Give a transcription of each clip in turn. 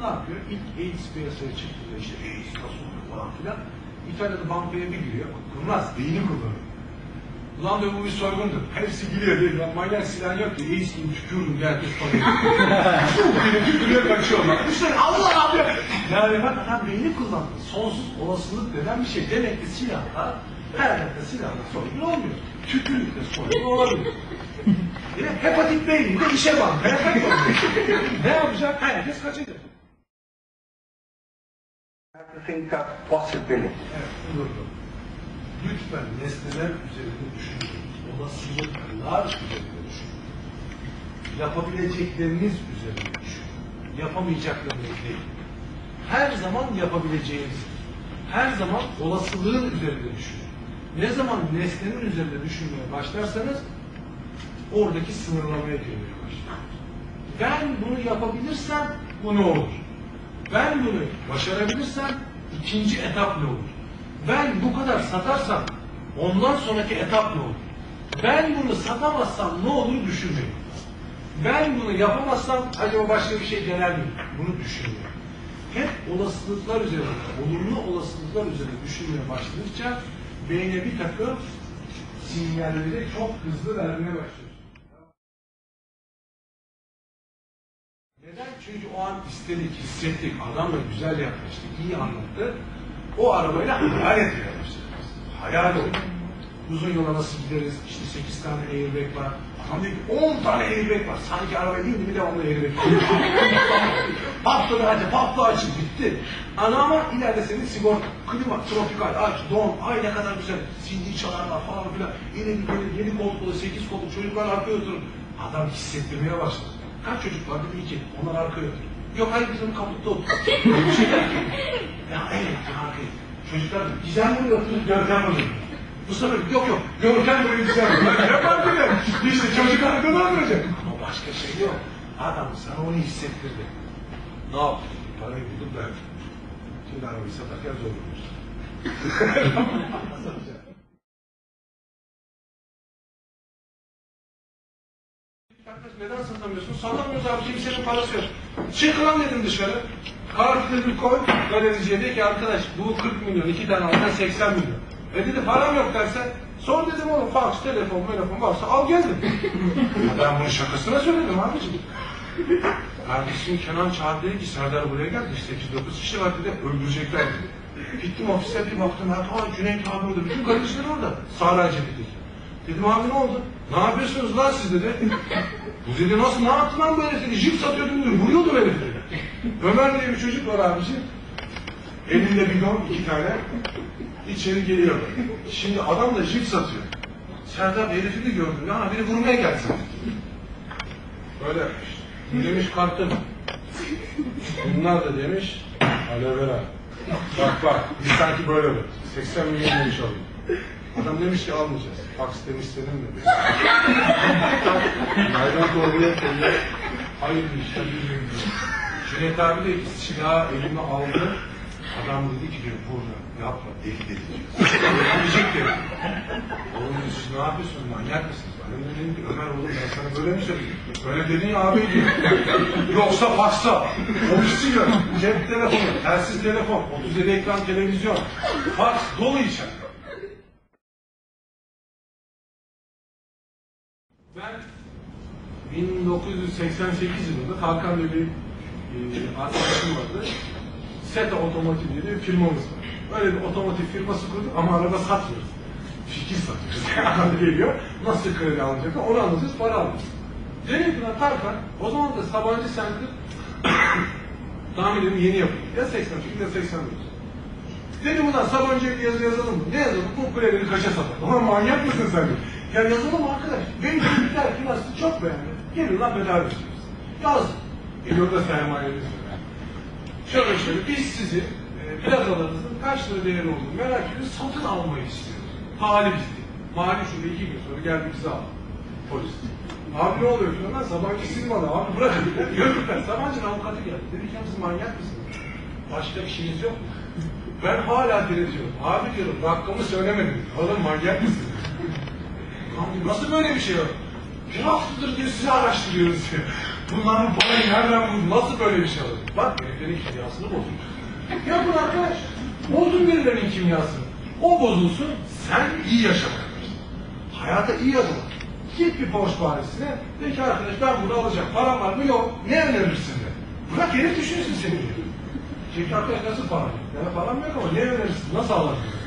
ne yapıyor? İlk AIDS piyasaya çıktığında işte AIDS nasıl olur falan filan. İtalya'da bankaya bir giriyor. Kurnaz, beyni kullanıyor. Ulan diyor bu bir soygundur. Hepsi gülüyor diyor. Ya manyak silah yok ki. AIDS gibi tükürdüm diye herkes. Yine tükürüyor kaçıyorlar. İşte Allah abi. Yani bak adam beyni kullandı. Sonsuz olasılık denen bir şey. Demek ki silahla her dakika silahla soygun olmuyor. Tükürükle soygun olabilir. Yine hepatit B'nin de işe bak. Ne yapacak? Herkes kaçacak. Think of possibility. Lütfen nesneler üzerinde düşünün. Olasılıklar üzerinde düşünün. Yapabilecekleriniz üzerinde düşünün. Yapamayacaklarınız değil. Her zaman yapabileceğiniz, her zaman olasılığın üzerinde düşünün. Ne zaman nesnenin üzerinde düşünmeye başlarsanız oradaki sınırlamaya girmeye başlıyorsunuz. Ben bunu yapabilirsem bu ne olur? Ben bunu başarabilirsem ikinci etap ne olur? Ben bu kadar satarsam ondan sonraki etap ne olur? Ben bunu satamazsam ne olur düşünmeyin. Ben bunu yapamazsam acaba başka bir şey dener miyim? Bunu düşünmeyin. Hep olasılıklar üzerinde, olumlu olasılıklar üzerinde düşünmeye başladıkça beyne bir takım sinyalleri çok hızlı vermeye başlıyor. Çünkü o an istedik, hissettik, adam da güzel yaklaştı, iyi anlattı. O arabayla hayal etmeye başladık. Hayal oldu. Uzun yola nasıl gideriz? İşte 8 tane airbag var. Adam dedi ki 10 tane airbag var. Sanki araba değil mi? Bir devamlı airbag var. patladı hadi, patla açın, bitti. Ana ama ileride senin sigorta, klima, tropikal, aç, don, ay ne kadar güzel. CD çalarlar falan filan. İleri geri, 7 koltuklu, 8 koltuk, çocuklar arkaya oturur. Adam hissettirmeye başladı. Kaç çocuk var dedi iki. Onlar arkaya oturuyor. Yok hayır bizim kaputta oturuyor. Bir şey. Ya evet ya arkaya. Çocuklar da Gizem buraya oturuyor, Görkem buraya. Bu sefer yok yok, Görkem buraya Gizem buraya. Ne fark eder? İşte çocuk arkada oturacak. Ama başka şey yok. Adam sana onu hissettirdi. Ne yaptı? Parayı bulduk verdi. Şimdi arabayı satarken zor olur. Arkadaş neden satamıyorsun? Satamıyoruz abi kimsenin parası yok. Çık lan dedim dışarı. Kart dedim koy. Galericiye de ki arkadaş bu 40 milyon, iki tane alsan 80 milyon. E dedi param yok dersen. Sor dedim oğlum fax, telefon, telefon varsa al gel ben bunu şakasına söyledim abiciğim. Kardeşim Kenan çağırdı dedi ki Serdar buraya geldi. 8-9 kişi var dedi. Öldürecekler dedi. Gittim ofise bir baktım. Aa Cüneyt abi orada. Bütün kardeşler orada. Sağlar dedi. Dedim abi ne oldu? Ne yapıyorsunuz lan siz dedi. Bu dedi nasıl ne yaptın lan bu herif dedi. Jip satıyordum dedi. Vuruyordum herif dedi. Ömer diye bir çocuk var abiciğim. Elinde bidon iki tane. İçeri geliyor. Şimdi adam da jip satıyor. Serdar herifi de gördüm. Ya beni vurmaya gelsin. Böyle yapmış. Demiş kartım. Bunlar da demiş aloe vera. Bak bak biz sanki böyle böyle. 80 milyon demiş alayım. Adam demiş ki almayacağız. Fax demiş senin mi? Nereden doğruya koyuyor. Hayır işte bilmiyorum. Cüneyt abi de silahı elime aldı. Adam dedi ki diyor burada yapma deli diyor. Ölecek diyor. Oğlum dedi, siz ne yapıyorsunuz manyak mısınız? Ben de dedim ki Ömer oğlum ben sana böyle mi söyledim? Böyle dedin ya abi diyor. Yoksa faksa, ofisi gör, cep telefonu, telsiz telefon, 37 ekran televizyon, faks dolu içer. Ben 1988 yılında Hakan diye bir e, arkadaşım vardı. SETA Otomotiv diye bir firmamız var. Böyle bir otomotiv firması kurduk ama araba satmıyoruz. Fikir satıyoruz. Adam geliyor, nasıl kredi alacak onu anlatıyoruz, para alıyoruz. Dedim ki lan Tarkan, o zaman da Sabancı Center tahmin ediyorum yeni yapıldı. Ya 83 ya 89. Dedim ulan Sabancı'ya bir yazı yazalım mı? Ne yazalım? Bu kuleleri kaça satalım? Ulan manyak mısın sen? Ya yazalım arkadaş. Benim çocuklar finansı çok beğendi. Gelin lan bedava istiyoruz. Yazdım. Geliyor da sermayeniz var. Şöyle şöyle biz sizi e, plazalarınızın kaç lira değeri olduğunu merak ediyoruz. Satın almayı istiyoruz. Mali bizdi. Mali şurada iki gün sonra geldi bizi aldı. Polis. Abi ne oluyor falan lan Sabancı silmadı. Abi bırakın. Ben Sabancı'nın avukatı geldi. Dedi ki "Ya siz manyak mısınız? Başka bir şeyiniz yok mu? Ben hala diretiyorum. Abi diyorum rakamı söylemedim. Oğlum manyak mısın? Diyor, nasıl böyle bir şey yok? Bir haftadır diyor sizi araştırıyoruz diyor. Bunlar bu parayı nereden? Nasıl böyle bir şey olur? Bak heriflerin kimyasını bozmuş. Yapın arkadaş. Bozun birilerinin kimyasını. O bozulsun, sen iyi yaşamak Hayata iyi adım. Git bir borç bahanesine, de ki arkadaş ben bunu alacağım. Param var mı? Yok. Ne önerirsin de. Bırak herif düşünsün seni diyor. Çünkü arkadaş nasıl param yok? Yani param yok ama ne önerirsin? Nasıl alabilirsin?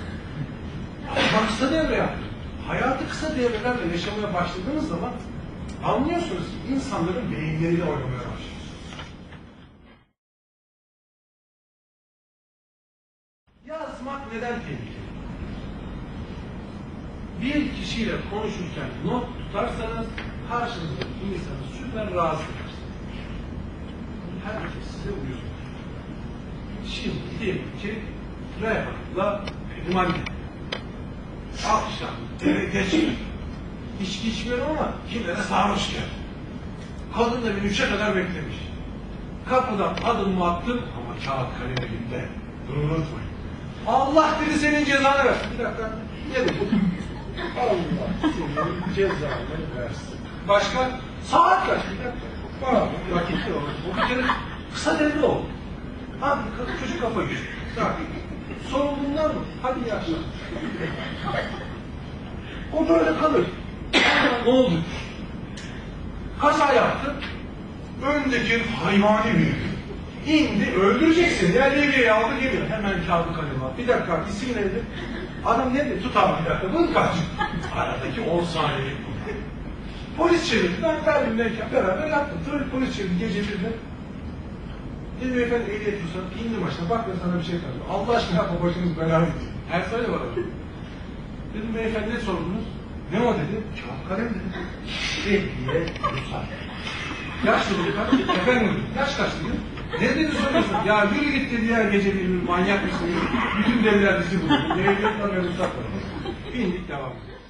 Bak kısa devre yap. Hayatı kısa devrelerle yaşamaya başladığınız zaman anlıyorsunuz ki insanların beyinleriyle oynamaya başlıyorsunuz. Yazmak neden tehlikeli? Bir kişiyle konuşurken not tutarsanız karşınızdaki insanı süper rahatsız edersiniz. Herkes size uyuz. Şimdi diyelim ki Reyhan'la Himani Akşam eve geç gel. İçki içmiyorum ama de sarhoş gel. Kadın da bir üçe kadar beklemiş. Kapıdan adımımı attım ama kağıt kaleme gitti. Bunu unutmayın. Allah dedi senin cezanı versin. Bir dakika. Ne dedi? Allah senin cezanı versin. Başka? Saat kaç? Bir dakika. Var. Vakitli olur. Bu bir kere kısa devre. Hadi kız- çocuk kafa güçlü. Tamam. Hadi iyi akşamlar. O böyle kalır. ne oldu? Kaza yaptı. Öndeki hayvani bir İndi, öldüreceksin. Ya levyeyi aldı geliyor. Hemen kağıdı kalemi al. Bir dakika, isim neydi? Adam ne dedi? Tut abi bir dakika. Bunu kaç. Aradaki 10 saniye. Polis çevirdi. Ben Berlin'deyken beraber yaptım. Tabii polis çevirdi gece birde. Dedim efendim ehliyet ruhsat. İndim aşağı. Bak sana bir şey söyleyeyim. Allah aşkına yapma başınız belaya gitti. Her söyle bana. Dedim beyefendi ne sordunuz? Ne o dedi? Kağıt kalem dedi. Ehliyet ruhsat. Yaş dedi kaç? Efendim. Yaş kaç dedi? Ne dedi soruyorsun? Ya yürü git dedi ya gece bir manyak mısın? Bütün deliler bizi buldu. Ehliyet kalem ruhsat var. Bindik devam ediyoruz.